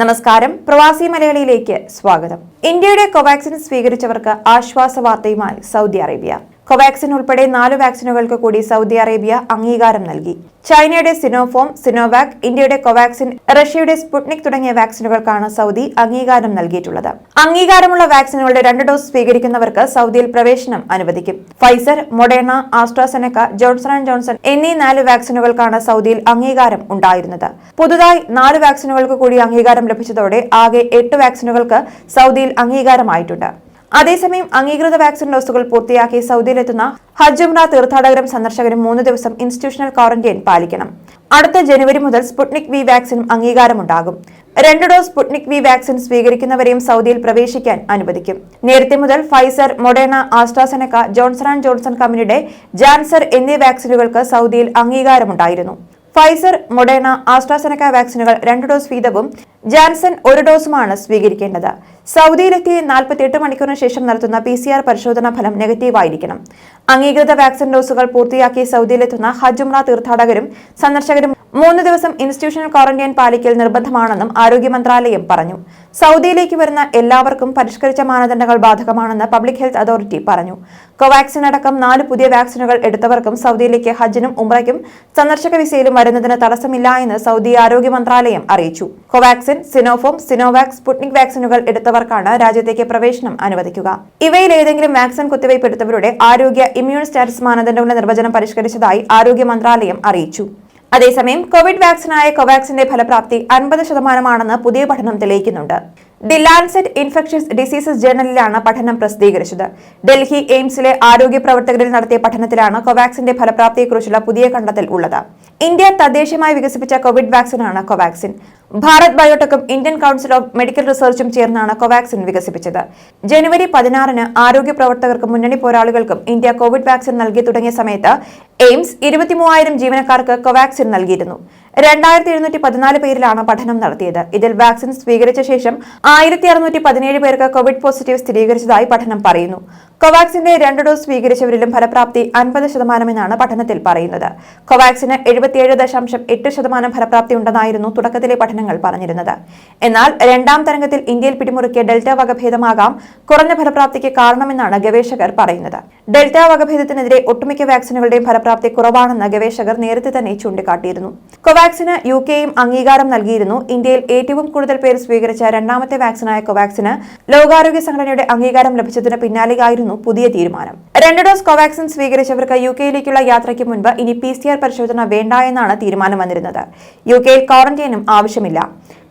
നമസ്കാരം. പ്രവാസി മലയാളിയിലേക്ക് സ്വാഗതം. ഇന്ത്യയുടെ കോവാക്സിൻ സ്വീകരിച്ചവർക്ക് ആശ്വാസ വാർത്തയുമായി സൗദി അറേബ്യ. കോവാക്സിൻ ഉൾപ്പെടെ നാല് വാക്സിനുകൾക്ക് കൂടി സൗദി അറേബ്യ അംഗീകാരം നൽകി. ചൈനയുടെ സിനോഫോം സിനോവാക് ഇന്ത്യയുടെ കോവാക്സിൻ റഷ്യയുടെ സ്പുട്നിക് തുടങ്ങിയ വാക്സിനുകൾക്കാണ് സൗദി അംഗീകാരം നൽകിയിട്ടുള്ളത്. അംഗീകാരമുള്ള വാക്സിനുകളുടെ രണ്ട് ഡോസ് സ്വീകരിക്കുന്നവർക്ക് സൗദിയിൽ പ്രവേശനം അനുവദിക്കും. Pfizer Moderna AstraZeneca Johnson and Johnson എന്നീ നാല് വാക്സിനുകൾക്കാണ് സൗദിയിൽ അംഗീകാരം ഉണ്ടായിരുന്നത്. പുതുതായി നാല് വാക്സിനുകൾക്ക് കൂടി അംഗീകാരം ലഭിച്ചതോടെ ആകെ എട്ട് വാക്സിനുകൾക്ക് സൗദിയിൽ അംഗീകാരമായിട്ടുണ്ട്. അതേസമയം അംഗീകൃത വാക്സിൻ ഡോസുകൾ പൂർത്തിയാക്കി സൗദിയിലെത്തുന്ന ഹജ്ജ് ഉംറ തീർത്ഥാടകരും സന്ദർശകരും മൂന്ന് ദിവസം ഇൻസ്റ്റിറ്റ്യൂഷണൽ ക്വാറന്റൈൻ പാലിക്കണം. അടുത്ത ജനുവരി മുതൽ സ്പുട്നിക് വി വാക്സിനും അംഗീകാരമുണ്ടാകും. രണ്ട് ഡോസ് സ്പുട്നിക് വി വാക്സിൻ സ്വീകരിക്കുന്നവരെയും സൗദിയിൽ പ്രവേശിക്കാൻ അനുവദിക്കും. നേരത്തെ മുതൽ Pfizer Moderna AstraZeneca Johnson and Johnson കമ്പനിയുടെ ജാൻസർ എന്നീ വാക്സിനുകൾക്ക് സൗദിയിൽ അംഗീകാരമുണ്ടായിരുന്നു. ഫൈസർ മൊഡേണ ആസ്ട്രാസെനക്ക വാക്സിനുകൾ രണ്ട് ഡോസ് വീതവും ജാൻസൺ ഒരു ഡോസുമാണ് സ്വീകരിക്കേണ്ടത്. സൗദിയിലെത്തി നാൽപ്പത്തിയെട്ട് മണിക്കൂറിന് ശേഷം നടത്തുന്ന പി സി ആർ പരിശോധനാ ഫലം നെഗറ്റീവായിരിക്കണം അംഗീകൃത വാക്സിൻ ഡോസുകൾ പൂർത്തിയാക്കി സൗദിയിലെത്തുന്ന ഹജുമ്ര തീർത്ഥാടകരും സന്ദർശകരും മൂന്ന് ദിവസം ഇൻസ്റ്റിറ്റ്യൂഷണൽ ക്വാറന്റൈൻ പാലിക്കൽ നിർബന്ധമാണെന്നും ആരോഗ്യ മന്ത്രാലയം പറഞ്ഞു. സൗദിയിലേക്ക് വരുന്ന എല്ലാവർക്കും പരിഷ്കരിച്ച മാനദണ്ഡങ്ങൾ ബാധകമാണെന്ന് പബ്ലിക് ഹെൽത്ത് അതോറിറ്റി പറഞ്ഞു. കോവാക്സിൻ അടക്കം നാല് പുതിയ വാക്സിനുകൾ എടുത്തവർക്കും സൗദിയിലേക്ക് ഹജ്ജിനും ഉംറയ്ക്കും സന്ദർശക വിസയിലും വരുന്നതിന് തടസ്സമില്ല എന്ന് സൗദി ആരോഗ്യ മന്ത്രാലയം അറിയിച്ചു. കോവാക്സിൻ സിനോഫോം സിനോവാക്സ് സ്പുട്നിക് വാക്സിനുകൾ എടുത്തവർക്കാണ് രാജ്യത്തേക്ക് പ്രവേശനം അനുവദിക്കുക. ഇവയിൽ ഏതെങ്കിലും വാക്സിൻ കുത്തിവയ്പ് എടുത്തവരുടെ ആരോഗ്യ ഇമ്മ്യൂൺ സ്റ്റാറ്റസ് മാനദണ്ഡങ്ങളുടെ നിർവചനം പരിഷ്കരിച്ചതായി ആരോഗ്യ മന്ത്രാലയം അറിയിച്ചു. അതേസമയം കോവിഡ് വാക്സിനായ കോവാക്സിന്റെ ഫലപ്രാപ്തി അൻപത് ശതമാനമാണെന്ന് പുതിയ പഠനം തെളിയിക്കുന്നുണ്ട്. ദി ലാൻസെറ്റ് ഇൻഫെക്ഷസ് ഡിസീസസ് ജേർണലിലാണ് പഠനം പ്രസിദ്ധീകരിച്ചത്. ഡൽഹി എയിംസിലെ ആരോഗ്യ പ്രവർത്തകരിൽ നടത്തിയ പഠനത്തിലാണ് കോവാക്സിന്റെ ഫലപ്രാപ്തിയെക്കുറിച്ചുള്ള പുതിയ കണ്ടെത്തൽ ഉള്ളത്. ഇന്ത്യ തദ്ദേശീയമായി വികസിപ്പിച്ച കോവിഡ് വാക്സിനാണ് കോവാക്സിൻ. ഭാരത് ബയോടെക്കും ഇന്ത്യൻ കൗൺസിൽ ഓഫ് മെഡിക്കൽ റിസർച്ചും ചേർന്നാണ് കോവാക്സിൻ വികസിപ്പിച്ചത്. ജനുവരി പതിനാറിന് ആരോഗ്യ പ്രവർത്തകർക്കും മുന്നണി പോരാളികൾക്കും ഇന്ത്യ കോവിഡ് വാക്സിൻ നൽകി തുടങ്ങിയ സമയത്ത് എയിംസ് ഇരുപത്തിമൂവായിരം ജീവനക്കാർക്ക് കോവാക്സിൻ നൽകിയിരുന്നു. രണ്ടായിരത്തി എഴുന്നൂറ്റി പതിനാല് പേരിലാണ് പഠനം നടത്തിയത്. ഇതിൽ വാക്സിൻ സ്വീകരിച്ച ശേഷം ആയിരത്തി അറുന്നൂറ്റി പതിനേഴ് പേർക്ക് കോവിഡ് പോസിറ്റീവ് സ്ഥിരീകരിച്ചതായി പഠനം പറയുന്നു. കോവാക്സിന്റെ രണ്ട് ഡോസ് സ്വീകരിച്ചവരിലും ഫലപ്രാപ്തി അൻപത് ശതമാനമെന്നാണ് പഠനത്തിൽ പറയുന്നത്. കോവാക്സിന് എഴുപത്തിയേഴ് ദശാംശം എട്ട് ശതമാനം ഫലപ്രാപ്തി ഉണ്ടെന്നായിരുന്നു തുടക്കത്തിലെ പഠനങ്ങൾ പറഞ്ഞിരുന്നത്. എന്നാൽ രണ്ടാം തരംഗത്തിൽ ഇന്ത്യയിൽ പിടിമുറുക്കിയ ഡെൽറ്റ വകഭേദമാകാം കുറഞ്ഞ ഫലപ്രാപ്തിക്ക് കാരണമെന്നാണ് ഗവേഷകർ പറയുന്നത്. ഡെൽറ്റ വകഭേദത്തിനെതിരെ ഒട്ടുമിക്ക വാക്സിനുകളുടെയും ഫലപ്രാപ്തി കുറവാണെന്ന് ഗവേഷകർ നേരത്തെ തന്നെ ചൂണ്ടിക്കാട്ടിയിരുന്നു. കോവാക്സിന് യു കെയും അംഗീകാരം നൽകിയിരുന്നു. ഇന്ത്യയിൽ ഏറ്റവും കൂടുതൽ പേർ സ്വീകരിച്ച രണ്ടാമത്തെ വാക്സിനായ കോവാക്സിന് ലോകാരോഗ്യ സംഘടനയുടെ അംഗീകാരം ലഭിച്ചതിന് പിന്നാലെയായിരുന്നു പുതിയ തീരുമാനം. രണ്ട് ഡോസ് കോവാക്സിൻ സ്വീകരിച്ചവർക്ക് യു കെയിലേക്കുള്ള യാത്രയ്ക്ക് മുൻപ് ഇനി പി സി ആർ പരിശോധന വേണ്ട എന്നാണ് തീരുമാനം വന്നിരുന്നത്. യു കെയിൽ ക്വാറന്റൈനും ആവശ്യമില്ല.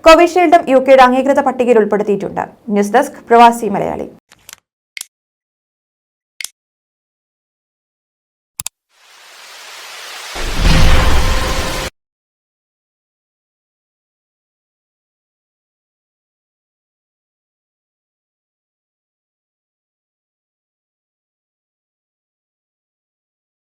കോവിഷീൽഡും യു കെയുടെ അംഗീകൃത പട്ടികയിൽ ഉൾപ്പെടുത്തിയിട്ടുണ്ട്. ന്യൂസ് ഡെസ്ക് പ്രവാസി മലയാളി.